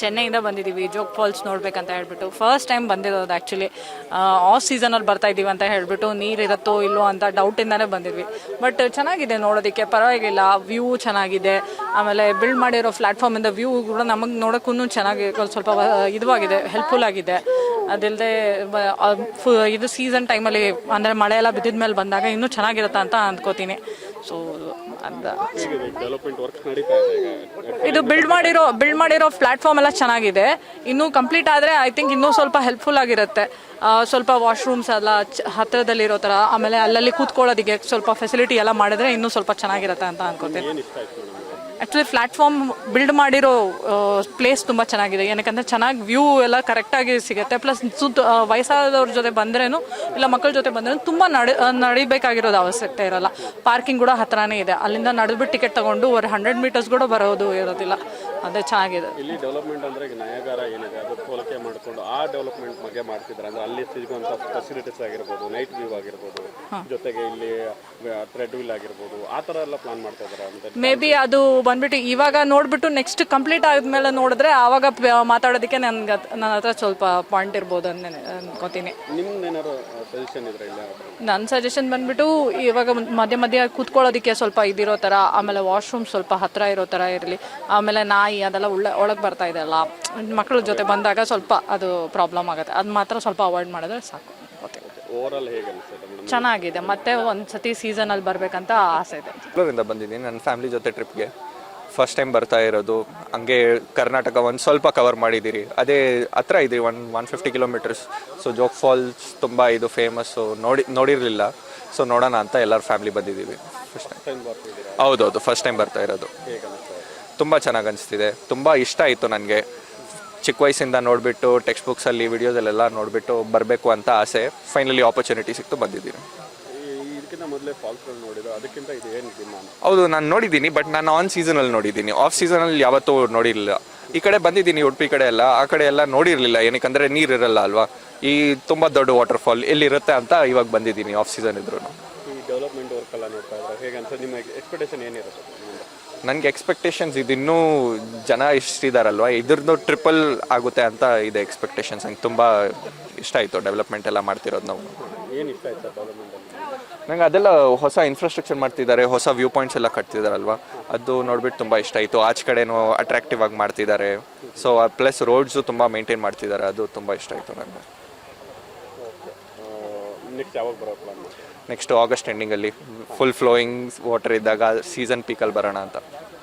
ಚೆನ್ನೈಯಿಂದ ಬಂದಿದ್ದೀವಿ, ಜೋಗ್ ಫಾಲ್ಸ್ ನೋಡ್ಬೇಕಂತ ಹೇಳ್ಬಿಟ್ಟು. ಫಸ್ಟ್ ಟೈಮ್ ಬಂದಿರೋದು ಆ್ಯಕ್ಚುಲಿ ಆಫ್ ಸೀಸನಲ್ಲಿ ಬರ್ತಾ ಇದ್ದೀವಿ ಅಂತ ಹೇಳ್ಬಿಟ್ಟು ನೀರಿರುತ್ತೋ ಇಲ್ಲೋ ಅಂತ ಡೌಟಿಂದಾನೇ ಬಂದಿದ್ವಿ. ಬಟ್ ಚೆನ್ನಾಗಿದೆ ನೋಡೋದಕ್ಕೆ, ಪರವಾಗಿಲ್ಲ ವ್ಯೂ ಚೆನ್ನಾಗಿದೆ. ಆಮೇಲೆ ಬಿಲ್ಡ್ ಮಾಡಿರೋ ಪ್ಲ್ಯಾಟ್ಫಾರ್ಮಿಂದ ವ್ಯೂ ಕೂಡ ನಮಗೆ ನೋಡೋಕ್ಕೂ ಚೆನ್ನಾಗಿ ಸ್ವಲ್ಪ ಇದುವಾಗಿದೆ ಹೆಲ್ಪ್ಫುಲ್ ಆಗಿದೆ. ಅದಿಲ್ಲದೆ ಇದು ಸೀಸನ್ ಟೈಮಲ್ಲಿ ಅಂದರೆ ಮಳೆ ಎಲ್ಲ ಬಿದ್ದಿದ ಮೇಲೆ ಬಂದಾಗ ಇನ್ನೂ ಚೆನ್ನಾಗಿರುತ್ತೆ ಅಂತ ಅಂದ್ಕೋತೀನಿ. ಸೊ ಅಂತ ಈಗ ಇದು ಬಿಲ್ಡ್ ಮಾಡಿರೋ ಬಿಲ್ಡ್ ಮಾಡಿರೋ ಪ್ಲಾಟ್ಫಾರ್ಮ್ ಎಲ್ಲ ಚೆನ್ನಾಗಿದೆ. ಇನ್ನೂ ಕಂಪ್ಲೀಟ್ ಆದರೆ ಐ ಥಿಂಕ್ ಇನ್ನೂ ಸ್ವಲ್ಪ ಹೆಲ್ಪ್ಫುಲ್ ಆಗಿರುತ್ತೆ. ಸ್ವಲ್ಪ ವಾಶ್ರೂಮ್ಸ್ ಎಲ್ಲ ಹತ್ತಿರದಲ್ಲಿರೋ ಥರ ಆಮೇಲೆ ಅಲ್ಲಲ್ಲಿ ಕೂತ್ಕೊಳ್ಳೋದಕ್ಕೆ ಸ್ವಲ್ಪ ಫೆಸಿಲಿಟಿ ಎಲ್ಲ ಮಾಡಿದ್ರೆ ಇನ್ನೂ ಸ್ವಲ್ಪ ಚೆನ್ನಾಗಿರುತ್ತೆ ಅಂತ ಅನ್ಕೋತೀನಿ. ಆ್ಯಕ್ಚುಲಿ ಪ್ಲಾಟ್ಫಾರ್ಮ್ ಬಿಲ್ಡ್ ಮಾಡಿರೋ ಪ್ಲೇಸ್ ತುಂಬ ಚೆನ್ನಾಗಿದೆ. ಏನಕ್ಕಂದ್ರೆ ಚೆನ್ನಾಗಿ ವ್ಯೂ ಎಲ್ಲ ಕರೆಕ್ಟಾಗಿ ಸಿಗುತ್ತೆ. ಪ್ಲಸ್ ಸುತ್ತ ವಯಸ್ಸಾದವ್ರ ಜೊತೆ ಬಂದ್ರೇನು ಇಲ್ಲ ಮಕ್ಕಳ ಜೊತೆ ಬಂದ್ರೆ ತುಂಬ ನಡೆ ನಡಿಬೇಕಾಗಿರೋದು ಅವಶ್ಯಕತೆ ಇರೋಲ್ಲ. ಪಾರ್ಕಿಂಗ್ ಕೂಡ ಹತ್ರನೇ ಇದೆ. ಅಲ್ಲಿಂದ ನಡೆದ್ಬಿಟ್ಟು ಟಿಕೆಟ್ ತೊಗೊಂಡು ಒಂದು ಹಂಡ್ರೆಡ್ ಮೀಟರ್ಸ್ ಕೂಡ ಬರೋದು ಇರೋದಿಲ್ಲ. ಅದೇ ಚೆನ್ನಾಗಿದೆ. ಇಲ್ಲಿ ಡೆವಲಪ್ಮೆಂಟ್ ಅಂದ್ರೆ ಈಗ ನಯಗಾರ ಏನಿದೆ ಅದು ಹೋಲಿಕೆ ಮಾಡಿಕೊಂಡು ಆ ಡೆವಲಪ್ಮೆಂಟ್ ಬಗ್ಗೆ ಮಾಡ್ತಿದ್ದಾರೆ. ಅಂದ್ರೆ ಅಲ್ಲಿ ಸಿಗುವಂತ ಫೆಸಿಲಿಟೀಸ್ ಆಗಿರ್ಬೋದು ನೈಟ್ ವ್ಯೂ ಆಗಿರ್ಬೋದು ಜೊತೆಗೆ ಇಲ್ಲಿ ಥ್ರೆಡ್ ವಿಲ್ ಆಗಿರ್ಬೋದು ಆ ಥರ ಎಲ್ಲ ಪ್ಲಾನ್ ಮಾಡ್ತಾ ಇದ್ದಾರೆ ಅಂತ ಮೇ ಬಿ ಅದು ಬಂದ್ಬಿಟ್ಟು ಇವಾಗ ನೋಡ್ಬಿಟ್ಟು ನೆಕ್ಸ್ಟ್ ಕಂಪ್ಲೀಟ್ ಆದ್ಮೇಲೆ ನೋಡಿದ್ರೆ ಆವಾಗ ಮಾತಾಡೋದಕ್ಕೆ ನನ್ಗೆ ನನ್ನ ಹತ್ರ ಸ್ವಲ್ಪ ಪಾಯಿಂಟ್ ಇರ್ಬೋದು ಅಂತ ಅನ್ಕೋತೀನಿ. ನನ್ನ ಸಜೆಷನ್ ಬಂದ್ಬಿಟ್ಟು ಇವಾಗ ಮಧ್ಯ ಮಧ್ಯ ಕೂತ್ಕೊಳ್ಳೋದಕ್ಕೆ ಸ್ವಲ್ಪ ಇದಿರೋ ಥರ ಆಮೇಲೆ ವಾಶ್ರೂಮ್ ಸ್ವಲ್ಪ ಹತ್ರ ಇರೋ ಥರ ಇರಲಿ. ಆಮೇಲೆ ನಾಯಿ ಅದೆಲ್ಲ ಒಳ್ಳೆ ಒಳಗೆ ಬರ್ತಾ ಇದೆ ಅಲ್ಲ. ಮಕ್ಕಳ ಜೊತೆ ಬಂದಾಗ ಸ್ವಲ್ಪ ಅದು ಪ್ರಾಬ್ಲಮ್ ಆಗುತ್ತೆ. ಅದು ಮಾತ್ರ ಸ್ವಲ್ಪ ಅವಾಯ್ಡ್ ಮಾಡಿದ್ರೆ ಸಾಕು. ಚೆನ್ನಾಗಿದೆ. ಮತ್ತೆ ಒಂದ್ಸತಿ ಸೀಸನಲ್ಲಿ ಬರಬೇಕಂತ ಆಸೆ ಇದೆ. ಬಂದಿದ್ದೀನಿ. ನನ್ನ ಫ್ಯಾಮಿಲಿ ಜೊತೆ ಟ್ರಿಪ್ಗೆ ಫಸ್ಟ್ ಟೈಮ್ ಬರ್ತಾ ಇರೋದು ಹಂಗೆ ಕರ್ನಾಟಕ ಒಂದು ಸ್ವಲ್ಪ ಕವರ್ ಮಾಡಿದ್ದೀರಿ. ಅದೇ ಹತ್ರ ಇದ್ರಿ one one fifty kilometres so Jog falls ತುಂಬ ಇದು ಫೇಮಸ್ಸು ನೋಡಿ ನೋಡಿರಲಿಲ್ಲ. ಸೊ ನೋಡೋಣ ಅಂತ ಎಲ್ಲರ ಫ್ಯಾಮಿಲಿ ಬಂದಿದ್ದೀವಿ. ಫಸ್ಟ್ ಟೈಮ್ ಹೌದೌದು ಫಸ್ಟ್ ಟೈಮ್ ಬರ್ತಾ ಇರೋದು. ತುಂಬ ಚೆನ್ನಾಗಿ ಅನಿಸ್ತಿದೆ. ತುಂಬ ಇಷ್ಟ ಆಯಿತು ನನಗೆ. ಚಿಕ್ಕ ವಯಸ್ಸಿಂದ ನೋಡಿಬಿಟ್ಟು ಟೆಕ್ಸ್ಟ್ ಬುಕ್ಸಲ್ಲಿ ವಿಡಿಯೋದಲ್ಲೆಲ್ಲ ನೋಡಿಬಿಟ್ಟು ಬರಬೇಕು ಅಂತ ಆಸೆ. ಫೈನಲಿ ಆಪರ್ಚುನಿಟಿ ಸಿಕ್ತು ಬಂದಿದ್ದೀನಿ ಇದಕ್ಕಿಂತ ಮೊದಲೇ ಫಾಲ್ಸ್ಗಳು ನೋಡಿದ್ರು ಅದಕ್ಕಿಂತ ಇದು ಏನಿದೆ ನಾನು ಹೌದು ನಾನು ನೋಡಿದ್ದೀನಿ ಬಟ್ ನಾನು ಆನ್ ಸೀಸನಲ್ಲಿ ನೋಡಿದ್ದೀನಿ. ಆಫ್ ಸೀಸನಲ್ಲಿ ಯಾವತ್ತೂ ನೋಡಿರಲಿಲ್ಲ. ಈ ಕಡೆ ಬಂದಿದ್ದೀನಿ ಉಡುಪಿ ಕಡೆ ಎಲ್ಲ. ಆ ಕಡೆ ಎಲ್ಲ ನೋಡಿರಲಿಲ್ಲ ಏನಕ್ಕಂದ್ರೆ ನೀರು ಇರಲ್ಲ ಅಲ್ವಾ? ಈ ತುಂಬ ದೊಡ್ಡ ವಾಟರ್ ಫಾಲ್ ಎಲ್ಲಿರುತ್ತೆ ಅಂತ ಇವಾಗ ಬಂದಿದ್ದೀನಿ ಆಫ್ ಸೀಸನ್ ಇದ್ರು ಈ ಡೆವಲಪ್ಮೆಂಟ್ ವರ್ಕ್ ಎಲ್ಲ ನೋಡ್ತಾ ಇದ್ದಾರೆ ಹೇಗೆ ಅಂತ ನಿಮ್ಮ ಎಕ್ಸ್ಪೆಕ್ಟೇಷನ್ ಏನಿರುತ್ತೆ ನಿಮ್ಮಿಂದ ನನಗೆ ಎಕ್ಸ್ಪೆಕ್ಟೇಷನ್ಸ್ ಇದು ಇನ್ನೂ ಜನ ಇಷ್ಟಿದಾರಲ್ವಾ ಇದ್ರದ್ದು ಟ್ರಿಪಲ್ ಆಗುತ್ತೆ ಅಂತ ಇದೆ ಎಕ್ಸ್ಪೆಕ್ಟೇಷನ್ಸ್ ನಂಗೆ ತುಂಬ ಇಷ್ಟ ಆಯಿತು ಡೆವಲಪ್ಮೆಂಟ್ ಎಲ್ಲ ಮಾಡ್ತಿರೋದು ನಾವು? ಏನು ಇಷ್ಟ ಆಯ್ತು ಸರ್ ನಂಗೆ ಅದೆಲ್ಲ ಹೊಸ ಇನ್ಫ್ರಾಸ್ಟ್ರಕ್ಚರ್ ಮಾಡ್ತಿದ್ದಾರೆ ಹೊಸ ವ್ಯೂ ಪಾಯಿಂಟ್ಸ್ ಎಲ್ಲ ಕಟ್ತಿದಾರಲ್ವಾ? ಅದು ನೋಡ್ಬಿಟ್ಟು ತುಂಬ ಇಷ್ಟ ಆಯಿತು. ಆಚೆ ಕಡೆನೂ ಅಟ್ರಾಕ್ಟಿವ್ ಆಗಿ ಮಾಡ್ತಿದ್ದಾರೆ. ಸೊ ಪ್ಲಸ್ ರೋಡ್ಸು ತುಂಬ ಮೇಂಟೈನ್ ಮಾಡ್ತಿದ್ದಾರೆ. ಅದು ತುಂಬ ಇಷ್ಟ ಆಯಿತು ನನಗೆ ನೆಕ್ಸ್ಟ್ ಯಾವಾಗ ಬರೋ ಪ್ಲಾನ್ ಮಾಡಿ ನೆಕ್ಸ್ಟ್ ಆಗಸ್ಟ್ ಎಂಡಿಂಗಲ್ಲಿ ಫುಲ್ ಫ್ಲೋಯಿಂಗ್ ವಾಟರ್ ಇದ್ದಾಗ ಸೀಸನ್ ಪೀಕಲ್ಲಿ ಬರೋಣ ಅಂತ.